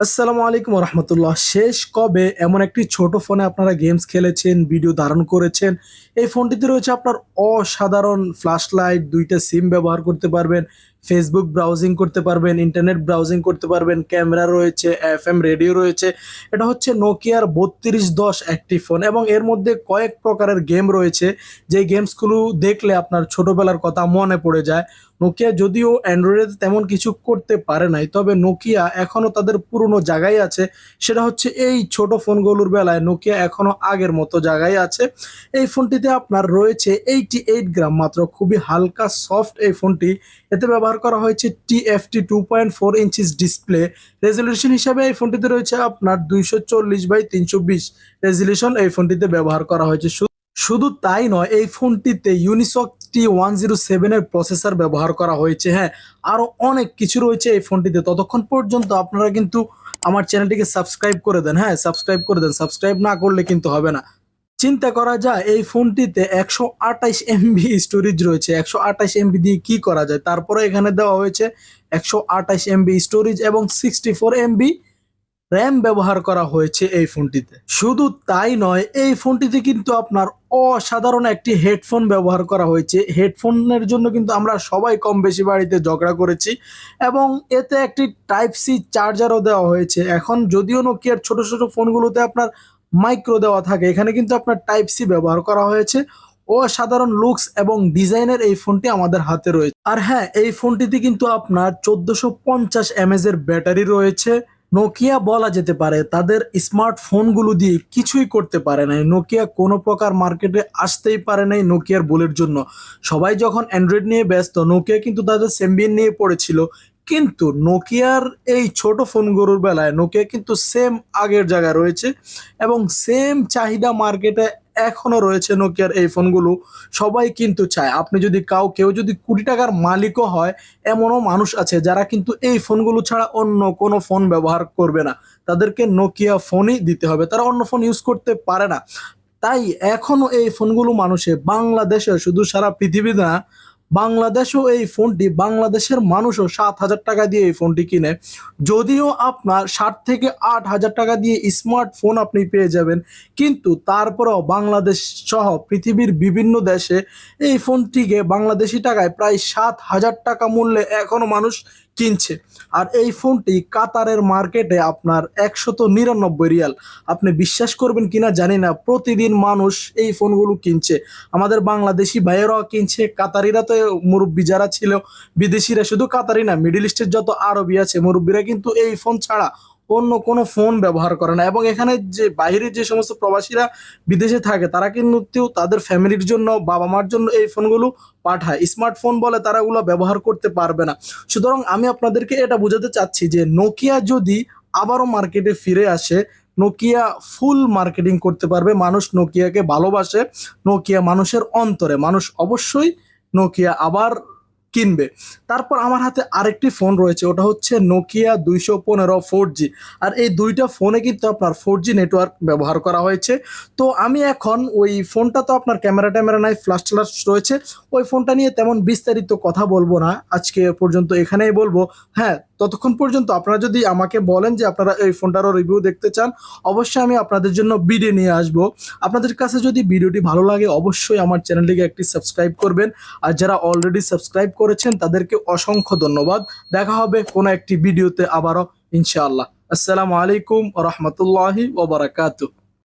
আসসালামু আলাইকুম রহমতুল্লাহ শেষ কবে এমন একটি ছোট ফোনে আপনারা গেমস খেলেছেন, ভিডিও ধারণ করেছেন? এই ফোনটিতে রয়েছে আপনার অসাধারণ ফ্ল্যাশ লাইট দুইটা সিম ব্যবহার করতে পারবেন। ফেসবুক ব্রাউজিং করতে পারবেন ইন্টারনেট ব্রাউজিং করতে পারবেন ক্যামেরা রয়েছে এফ এম রেডিও রয়েছে। এটা হচ্ছে নোকিয়ার বত্রিশ দশ একটি ফোন এবং এর মধ্যে কয়েক প্রকারের গেম রয়েছে। যে গেমসগুলো দেখলে আপনার ছোটবেলার কথা মনে পড়ে যায়। নোকিয়া যদিও অ্যান্ড্রয়েডে তেমন কিছু করতে পারে নাই, তবে নোকিয়া এখনও তাদের পুরনো জায়গায় আছে। সেটা হচ্ছে এই ছোট ফোনগুলোর বেলায় নোকিয়া এখনও আগের মতো জায়গায় আছে। এই ফোনটিতে আপনার রয়েছে এইটি এইট গ্রাম মাত্র। খুবই হালকা সফট এই ফোনটি এতে ব্যবহার করা হয়েছে TFT two point four inches display resolution হিসাবে এই ফোনটিতে রয়েছে আপনার দুইশো চল্লিশ বাই তিনশো বিশ রেজলিউশন এই ফোনটিতে ব্যবহার করা হয়েছে। শুধু তাই নয়, এই ফোনটিতে ইউনিসক টি ওয়ান জিরো সেভেনের প্রসেসর ব্যবহার করা হয়েছে। হ্যাঁ আরও অনেক কিছু রয়েছে এই ফোনটিতে। ততক্ষণ পর্যন্ত আপনারা কিন্তু আমার চ্যানেলটিকে সাবস্ক্রাইব করে দেন। হ্যাঁ সাবস্ক্রাইব করে দেন। সাবস্ক্রাইব না করলে কিন্তু হবে না। চিন্তা করা যায়, এই ফোনটিতে একশো আঠাইশ এমবি স্টোরেজ রয়েছে। একশো আঠাইশ এমবি দিয়ে কি করা যায়? তারপরে এখানে দেওয়া হয়েছে একশো আঠাইশ এমবি স্টোরেজ এবং সিক্সটি ফোর এমবি র্যাম ব্যবহার করা হয়েছে এই ফোনটিতে। শুধু তাই নয়, এই ফোনটিতে কিন্তু আপনার অসাধারণ একটি হেডফোন ব্যবহার করা হয়েছে। হেডফোনের জন্য কিন্তু আমরা সবাই কম বেশি বাড়িতে ঝগড়া করেছি এবং এতে একটি টাইপ সি চার্জারও দেওয়া হয়েছে। এখন যদিও নোকিয়ার ছোট ছোট ফোনগুলোতে আপনার মাইক্রো দেওয়া থাকে। এখানে কিন্তু আপনার টাইপ সি ব্যবহার করা হয়েছে। অসাধারণ লুকস এবং ডিজাইনের এই ফোনটি আমাদের হাতে রয়েছে। আর হ্যাঁ এই ফোনটিতে কিন্তু আপনার চোদ্দশো পঞ্চাশ এর ব্যাটারি রয়েছে। নোকিয়া বলা যেতে পারে। তাদের স্মার্টফোনগুলো দিয়ে কিছুই করতে পারে নাই। নোকিয়া কোনো প্রকার মার্কেটে আসতেই পারে নাই নোকিয়ার বলের জন্য। সবাই যখন অ্যান্ড্রয়েড নিয়ে ব্যস্ত নোকিয়া কিন্তু তাদের সেম্বিয়ান নিয়ে পড়েছিল। কিন্তু নোকিয়ার এই ছোট ফোনগুলোর বেলায় নোকিয়া কিন্তু সেম আগের জায়গায় রয়েছে এবং সেম চাহিদা মার্কেটে এখনও রয়েছে নোকিয়ার এই ফোনগুলো সবাই কিন্তু চায়। আপনি যদি কাউ, কেউ যদি কোটি টাকার মালিকও হয়, এমনও মানুষ আছে যারা কিন্তু এই ফোনগুলো ছাড়া অন্য কোনো ফোন ব্যবহার করবে না। তাদেরকে নোকিয়া ফোনই দিতে হবে। তারা অন্য ফোন ইউজ করতে পারে না। তাই এখনও এই ফোনগুলো মানুষে বাংলাদেশে শুধু সারা পৃথিবী না বাংলাদেশও এই ফোনটি, বাংলাদেশের মানুষও সাত হাজার টাকা দিয়ে এই ফোনটি কিনে। যদিও আপনার ষাট থেকে আট হাজার টাকা দিয়ে স্মার্টফোন আপনি পেয়ে যাবেন, কিন্তু তারপরেও বাংলাদেশ সহ পৃথিবীর বিভিন্ন দেশে এই ফোনটিকে বাংলাদেশি টাকায় প্রায় সাত হাজার টাকা মূল্যে এখনও মানুষ কিনছে। আর এই ফোনটি কাতারের মার্কেটে আপনার একশত নিরানব্বই রিয়াল। আপনি বিশ্বাস করবেন কিনা জানি না, প্রতিদিন মানুষ এই ফোনগুলো কিনছে। আমাদের বাংলাদেশি ভাইয়েরাও কিনছে, কাতারিরা তো মুরব্বী যারা ছিল, বিদেশিরা শুধু কাতারি না, মিডিল ইস্টের যত আরবি আছে, মুরব্বীরা কিন্তু এই ফোন ছাড়া অন্য কোনো ফোন ব্যবহার করে না। এবং এখানে যে বাইরে যে সমস্ত প্রবাসীরা বিদেশে থাকে, তারা কিন্তু তাদের ফ্যামিলির জন্য বাবা মার জন্য এই ফোনগুলো পাঠায়। স্মার্টফোন বলে তারা ওগুলো ব্যবহার করতে পারবে না। সুতরাং আমি আপনাদেরকে এটা বোঝাতে চাচ্ছি যে নোকিয়া যদি আবারও মার্কেটে ফিরে আসে নোকিয়া ফুল মার্কেটিং করতে পারবে। মানুষ নোকিয়াকে ভালোবাসে নোকিয়া মানুষের অন্তরে। মানুষ অবশ্যই নোকিয়া আবার কিনবে। তারপর আমার হাতে আরেকটি ফোন রয়েছে, ওটা হচ্ছে নোকিয়া দুইশো পনেরো ফোর জি আর এই দুইটা ফোনে কিন্তু আপনার ফোর জি নেটওয়ার্ক ব্যবহার করা হয়েছে। তো আমি এখন ওই ফোনটা তো আপনার ক্যামেরা ট্যামেরা নাই ফ্ল্যাশ ট্লাশ রয়েছে। ওই ফোনটা নিয়ে তেমন বিস্তারিত কথা বলব না। আজকে পর্যন্ত এখানেই বলব। হ্যাঁ ততক্ষণ পর্যন্ত আপনারা যদি আমাকে বলেন যে আপনারা এই ফোনটারও রিভিউ দেখতে চান, অবশ্যই আমি আপনাদের জন্য ভিডিও নিয়ে আসব। আপনাদের কাছে যদি ভিডিওটি ভালো লাগে, অবশ্যই আমার চ্যানেলটিকে একটি সাবস্ক্রাইব করবেন। আর যারা অলরেডি সাবস্ক্রাইব করেছেন, তাদেরকে অসংখ্য ধন্যবাদ। দেখা হবে কোনো একটি ভিডিওতে আবারও, ইনশাআল্লাহ। আসসালামু আলাইকুম রহমতুল্লাহি ওবরাকাতু